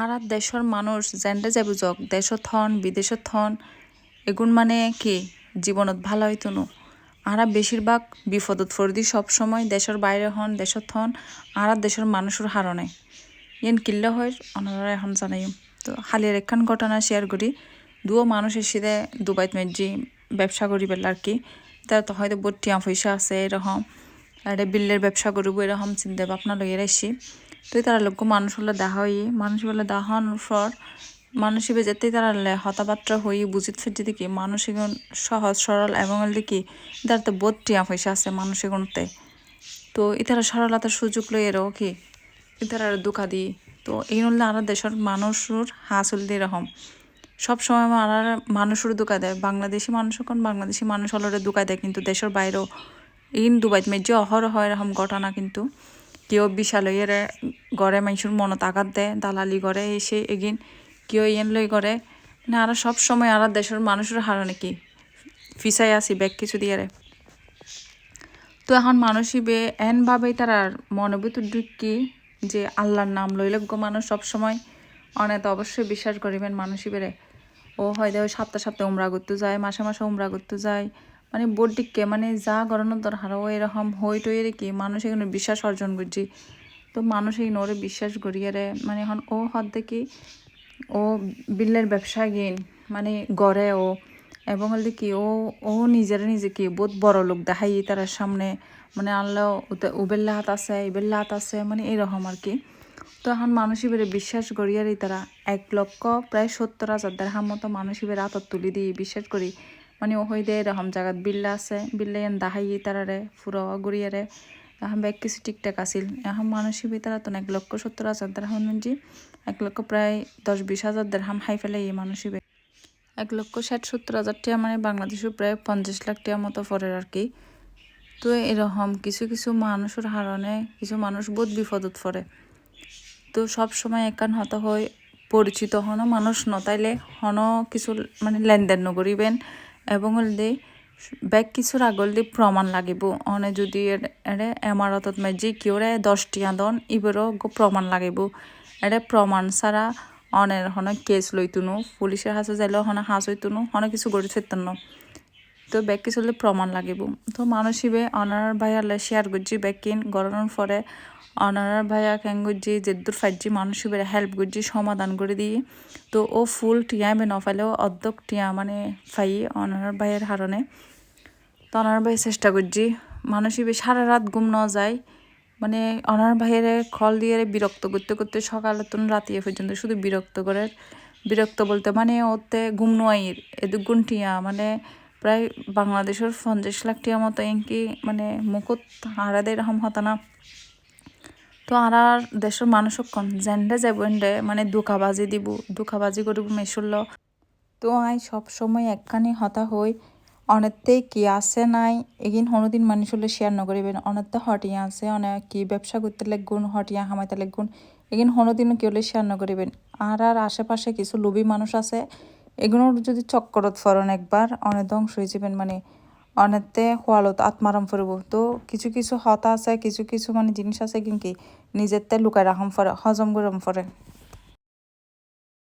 আর আর দেশের মানুষ যেনটা যাব যাক দেশত থন বিদেশত থন, এগুন মানে কি? জীবনত ভালো হইতো নো। আরা বেশিরভাগ বিপদত ফরদি সবসময় দেশের বাইরে হন দেশত হন আর দেশের মানুষের হারণে ইয়েন কিল্লা হয় ওনারা এখন জানাই তো হালিয়ার একখান ঘটনা শেয়ার করি। দুও মানুষ এসে দুবাইত মেজি ব্যবসা করি পেলে আর কি। তার তো হয়তো বহুত টিয়া পয়সা আছে এরকম। একটা বিল্লের ব্যবসা করব এরকম চিন্তা ভাবনা লইয়ে আসি তো তারা লোক মানুষ হলে দেখা হই মানুষ বলে দেখা হওয়ার পর মানুষ হিসেবে যেতেই তারা হতাবাত্রা হই বুঝিত ফেরতে দেখি মানুষ এগুন সহজ, সরল এবং দেখি তার তো বোধ টিয়া পয়সা আছে মানুষ এগুনতে তো ইতারা সরলতার সুযোগ লই এরও কি? ইতারা দুঃখা দিই তো এই নলে আর দেশের মানুষের হাসল দিয়ে এরকম সব সময় আর মানুষের দোকা দেয়। বাংলাদেশি মানুষ কোন বাংলাদেশি মানুষ হলরে দোকা দেয়, কিন্তু দেশের বাইরেও ইন দুবাইত মেজে অহরহ এরকম ঘটনা কিন্তু কেউ বিশাল এর গড়ে মানুষের মনত আঘাত দেয়, দালালি করে, এসে এগিন কেউ ইয়েন লই করে। না, আর সব সময় আর দেশের মানুষের হারানে নাকি ফিসাই আসি ব্যাগ কিছু দিয়ে রে তো এখন মানুষই বে এনভাবেই তার মনোভূত ঢুকি যে আল্লাহর নাম লইলজ্ঞ মানুষ সবসময় অনেক অবশ্যই বিশ্বাস করিবেন মানুষই বেড়ে ও হয়তো সপ্তাহ সপ্তাহে উমরা করতে যায়, মাসে মাসে উমরা করতে যায়। মানে বোর্ডিককে মানে যা গড়ানোর দরকার, ও এরকম হই টই কি মানুষ এখানে বিশ্বাস অর্জন করছি। তো মানুষ এই নরে বিশ্বাস করিয়ারে মানে এখন ও হদ দেখি ও বিল্লের ব্যবসা গিন মানে গড়ে ও। এবং হলে কি, ও ও নিজের নিজে কি বহুত বড় লোক, দেখাই তার সামনে মানে আল্লাহ উবেল্লা হাত আছে ইবেল্লা হাত আছে মানে এরকম আর কি। তো এখন মানুষ এবারে বিশ্বাস আর তারা এক লক্ষ প্রায় সত্তর হাজার দেড়হাম মতো মানুষ এবারে হাতত তুলি দিয়ে বিশ্বাস করি। মানে ও হই দেয় এরকম জায়গাত বিল্লা আছে। বিল্লা এন দাহাই তারারে ফুরো গুড়িয়ারে। এখন ব্যাগ কিছু ঠিকঠাক আসিল এখন মানুষের ভিতরে তো এক লক্ষ সত্তর হাজার দেড়হাম জি এক লক্ষ প্রায় দশ বিশ হাজার দেড়হাম হাই ফেলে এই মানুষই এক লক্ষ ষাট সত্তর হাজার টাকা মানে বাংলাদেশের প্রায় পঞ্চাশ লাখ টাকা মতো পরের আর কি। তো এরকম কিছু কিছু মানুষের হারণে কিছু মানুষ বহুত বিপদত পড়ে। তো সব সময় একান হত হয় পরিচিত হন মানুষ নতাইলে হন কিছু মানে লেনদেন নকরিবেন। এবং হলদি, ব্যাগ কিছুর আগল দিয়ে প্রমাণ লাগিব। অনে যদি এরে এমারতত মেজি কিওরে দশটি দন ইবেরও প্রমাণ লাগিব। এরে প্রমাণ ছাড়া অনের হনে কেস লইতুনু, পুলিশের হাসে যাইলেও হনে হাস হইতুনু, হনে কিছু গড়ি ফেরতানো তো ব্যাগ কিছু প্রমাণ লাগিব। তো মানুষ হিবে অনার ভাইয়ালে শেয়ার করছি ব্যাগ কিন গড়ানোর পরে অনার ভাইয়া কেন করছি যেদুর ফাইজি মানুষ হিবে হেল্প করছি, সমাধান করে দিয়ে তো ও ফুল টিয়া বে নফাইলেও অর্ধক টিয়া মানে ফাই অনার ভাইয়ের হারণে। তো অনার ভাই চেষ্টা করছি। মানুষ হিবে সারা রাত ঘুম ন যায়। মানে অনার ভাইয়ের খল দিয়ে বিরক্ত করতে করতে সকালে তো রাতিয়ে পর্যন্ত শুধু বিরক্ত করে। বিরক্ত বলতে মানে ওতে ঘুম নোয়াইর এদু গুণ টিয়া মানে প্রায় বাংলাদেশের পঞ্চাশ লাখ মতো এনকি মানে হারাদের এরকম হতো না তো আর দেশের মানুষক কন জেন্ডে এন্ডে মানে দুঃখাবাজি দিব, দুঃখাবাজি করব মেশুল্ল। তো আই সব সময় একখানি হতা হই অনেকতে কি আছে নাই, এগিন হনুদিন মানুষ হলে শেয়ার নকরিবেন অনেকতে হটিয়া আছে অনেক কি ব্যবসা করতে লাগুন হটিয়া হামাইতে লাগুন এগিন হনুদিন কি হলে শেয়ার নকরিবেন আর আর আশেপাশে কিছু লোভী মানুষ আছে এগুলোর যদি চক্করত ফরন একবার অনেক ধ্বংস হয়ে যাবেন মানে অনেকতে হোয়ালত আত্মারাম ফুরব। তো কিছু কিছু হতা আছে, কিছু কিছু মানে জিনিস আছে কিন্তু নিজের তে লুকায় রাখম ফরে, হজম গরম ফরে।